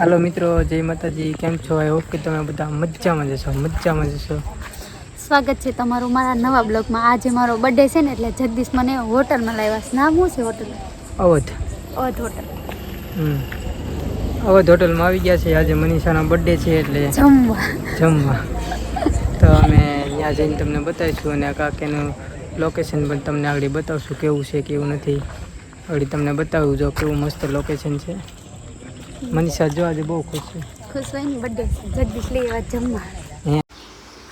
હાલો મિત્રો જય માતાજી. કેમ છો? આઈ હોપ કે તમે બધા મજામાં જશો મજામાં જશો સ્વાગત છે તમારું મારા નવા બ્લોગમાં. આજે મારો બર્થડે છે ને એટલે જગદીશ મને હોટલમાં લાવ્યા છે. નામ શું છે હોટલ અવધ. અવધ હોટલ. અવધ હોટલમાં આવી ગયા છે આજે મનીષાનો બર્થડે છે એટલે જમવા. જમવા. તો અમે ત્યાં જઈને તમને બતાવીશું અને કાકેનું લોકેશન પણ તમને આગળ બતાવશું કેવું છે કેવું નથી. આગળ તમને બતાવું જો કેવું મસ્ત લોકેશન છે. મનીષા જો આજે બહુ ખુશ છે. ખુશ હોય ને બર્થડે જગદીશ લઈ આવ્યા જમવા.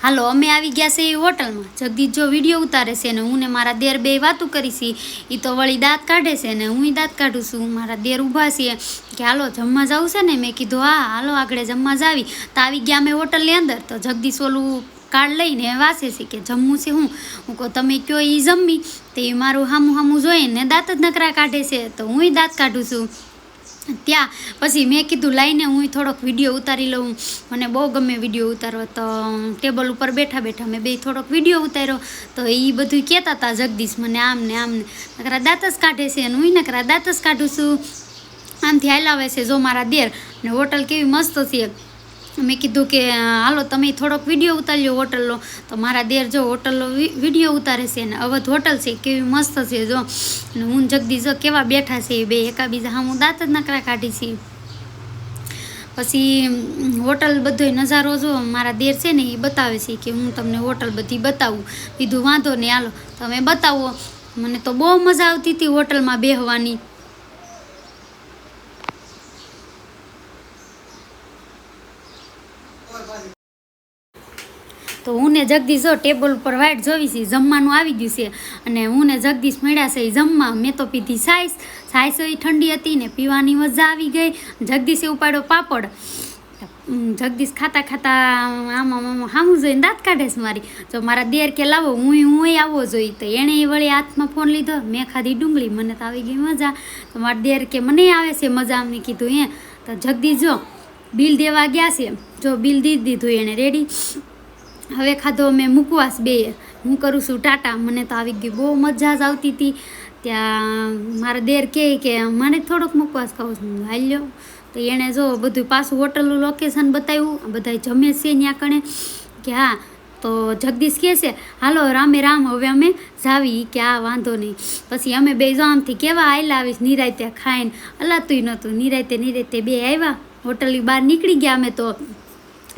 હાલો અમે આવી ગયા છે એ હોટલમાં. જગદીશ જો વીડિયો ઉતારે છે ને હું ને મારા દેર બે વાતું કરી છે. એ તો વળી દાંત કાઢે છે ને હું દાંત કાઢું છું. મારા દેર ઊભા છે કે હાલો જમવા જવું છે ને? મેં કીધું હા હાલો આગળ જમવા જાવી. તો આવી ગયા અમે હોટલની અંદર. તો જગદીશ ઓલું કાર્ડ લઈને વાસે છે કે જમવું છે હું? હું કહું તમે કયો એ જમી. તે મારું હામું હામું જોઈને દાંત જ નકરા કાઢે છે. તો હું દાંત કાઢું છું. ત્યાં. પછી મેં કીધું, લાઈને હું થોડોક વીડિયો ઉતારી લઉં. મને બહુ ગમે વીડિયો ઉતારવો, તો ટેબલ ઉપર બેઠા બેઠા મેં બે થોડોક વીડિયો ઉતાર્યો. તો એ બધું કહેતા હતા જગદીશ મને, આમ ને આમ ને. નકરા દાંત જ કાઢે છે. અને હું નકરા દાંત જ કાઢું છું. આમથી હાલાવે છે જો મારા દેર. ને હોટલ કેવી મસ્ત છે મેં કીધું કે હાલો તમે થોડોક વીડિયો ઉતાર્યો હોટલનો. તો મારા દેર જો હોટલનો વીડિયો ઉતારે છે ને, અવધ હોટલ છે, કેવી મસ્ત છે જો. અને હું જગદી જો કેવા બેઠા છે એ બે એકાબીજા. હા, હું દાંત જ નકરા કાઢી છે. પછી હોટલ બધોય નજારો જો મારા દેર છે ને એ બતાવે છે કે હું તમને હોટલ બધી બતાવું. કીધું, વાંધો નહીં, હાલો, તમે બતાવો. મને તો બહુ મજા આવતી હતી હોટલમાં બેહવાની. તો હું ને જગદીશ જો ટેબલ ઉપર વાઈટ જોવી છે, જમવાનું આવી ગયું છે. અને હું ને જગદીશ મળ્યા છે એ જમવા. મેં તો પીધી સાઈસ. સાઈસ એ ઠંડી હતી ને પીવાની મજા આવી ગઈ. જગદીશે ઉપાડ્યો પાપડ. જગદીશ ખાતા ખાતા આમાં આમાં સામું જોઈને દાંત કાઢે છે મારી. જો મારા દેર કે લાવો હું હું આવવો જોઈએ. તો એણે વળી હાથમાં ફોન લીધો. મેં ખાધી ડુંગળી. મને તો આવી ગઈ મજા. તો મારા દેર કે મને આવે છે મજા? મેં કીધું એ તો જગદીશ જો, બિલ દેવા ગયા છે. જો બિલ દીધી દીધું એણે, રેડી. હવે ખાધો અમે મુકવાસ બે. હું કરું છું ટાટા. મને તો આવી ગઈ બહુ મજા જ આવતી હતી. ત્યાં મારા દેર કહે કે મને થોડોક મુકવાસ ખાવું છું. હાલ્યો. તો એણે જો બધું પાછું હોટલનું લોકેશન બતાવ્યું. બધા જમે છે ત્યાં કણે. કે હા, તો જગદીશ કહે છે, હાલો, રામે રામ, હવે અમે જાવી. કે આ વાંધો નહીં. પછી અમે બે આમથી કેવા આવેલા આવીશ નિરાયતે ખાઈને. અલાતુંય નહોતું. નિરાયતે નિરાયતે બે આવ્યા. હોટલની બહાર નીકળી ગયા અમે તો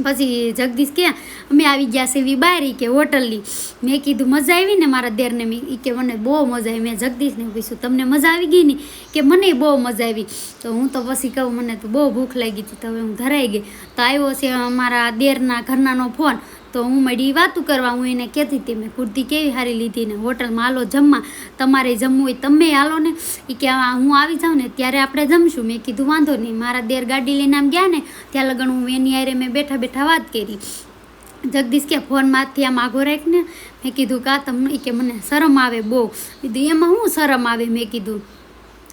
પછી જગદીશ કે અમે આવી ગયા છે એવી બારી કે હોટલની. મેં કીધું, મજા આવી ને મારા દેરને મેં કે, મને બહુ મજા આવી. મેં જગદીશને પૂછ્યું તમને મજા આવી ગઈ ને? કે, મને બહુ મજા આવી. તો હું તો પછી કહું, મને તો બહુ ભૂખ લાગી હતી, તો હવે હું ધરાઈ ગઈ. તો આવ્યો છે મારા દેરના ઘરનાનો ફોન. તો હું મળી વાતું કરવા, હું એને કહેતી હતી, મેં કુર્તી કેવી સારી લીધી ને, હોટલમાં હાલો જમવા. તમારે જમવું હોય તમે હાલો ને. એ કે, હું આવી જાઉં ને, ત્યારે આપણે જમશું. મેં કીધું, વાંધો નહીં, મારા દેર ગાડી લઈને આમ ગયા ને, ત્યાં લગન હું એની હારે મેં બેઠા બેઠા વાત કરી. જગદીશ કે ફોનમાંથી આમ આગો રાખ ને મેં કીધું કા તમને કે મને શરમ આવે બહુ. કીધું એમાં શું શરમ આવે મેં કીધું.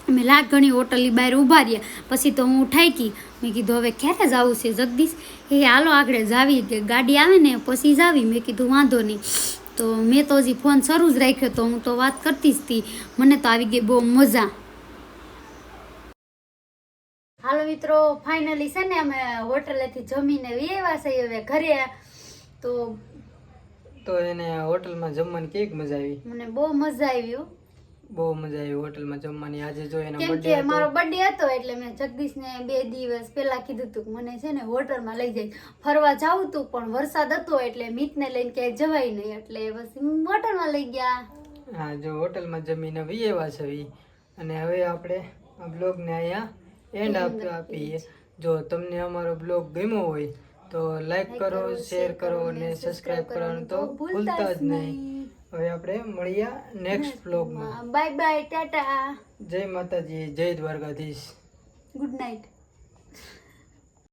અમે લાખ ઘણી હોટલની બહાર ઊભા રહ્યા. પછી તો હું ઠાકી મેં કીધું, હવે ક્યારે જવું છે જગદીશ? એ હાલો, આગળ જાવી. કે ગાડી આવે ને પછી જાવી. મેં કીધું, વાંધો નહીં. તો મેં તો હજી ફોન શરૂ જ રાખ્યો તો હું તો વાત કરતી જ હતી મને તો આવી ગઈ બહુ મજા. હાલો મિત્રો, ફાઇનલી છે ને અમે હોટલેથી જમીને વ્યવા છે હવે ઘરે. તો તો એને હોટલમાં જમવાની કેક મજા આવી? મને બહુ મજા આવી. બહુ મજા આવી હોટલમાં જમવાની. આજે જો એનો બર્થડે કે મારો બર્થડે હતો એટલે મેં જગદીશને બે દિવસ પહેલા કીધું હતું કે મને છે ને હોટલમાં લઈ જાય. ફરવા જાવું તું પણ વરસાદ હતો એટલે મિતને લઈને ક્યાંય જવાય નહીં. એટલે બસ હોટલમાં લઈ ગયા. હા જો હોટલમાં જમીને વિયેવા છે અને હવે આપણે આ બ્લોગને અહીંયા એન્ડ આપીએ. જો તમને અમારો બ્લોગ ગમ્યો હોય તો લાઈક કરો શેર કરો અને સબસ્ક્રાઇબ કરવાનું તો ભૂલતા જ નહીં. હવે આપણે મળીએ નેક્સ્ટ બ્લોગમાં બાય બાય ટાટા જય માતાજી જય દ્વારકાધીશ. Good night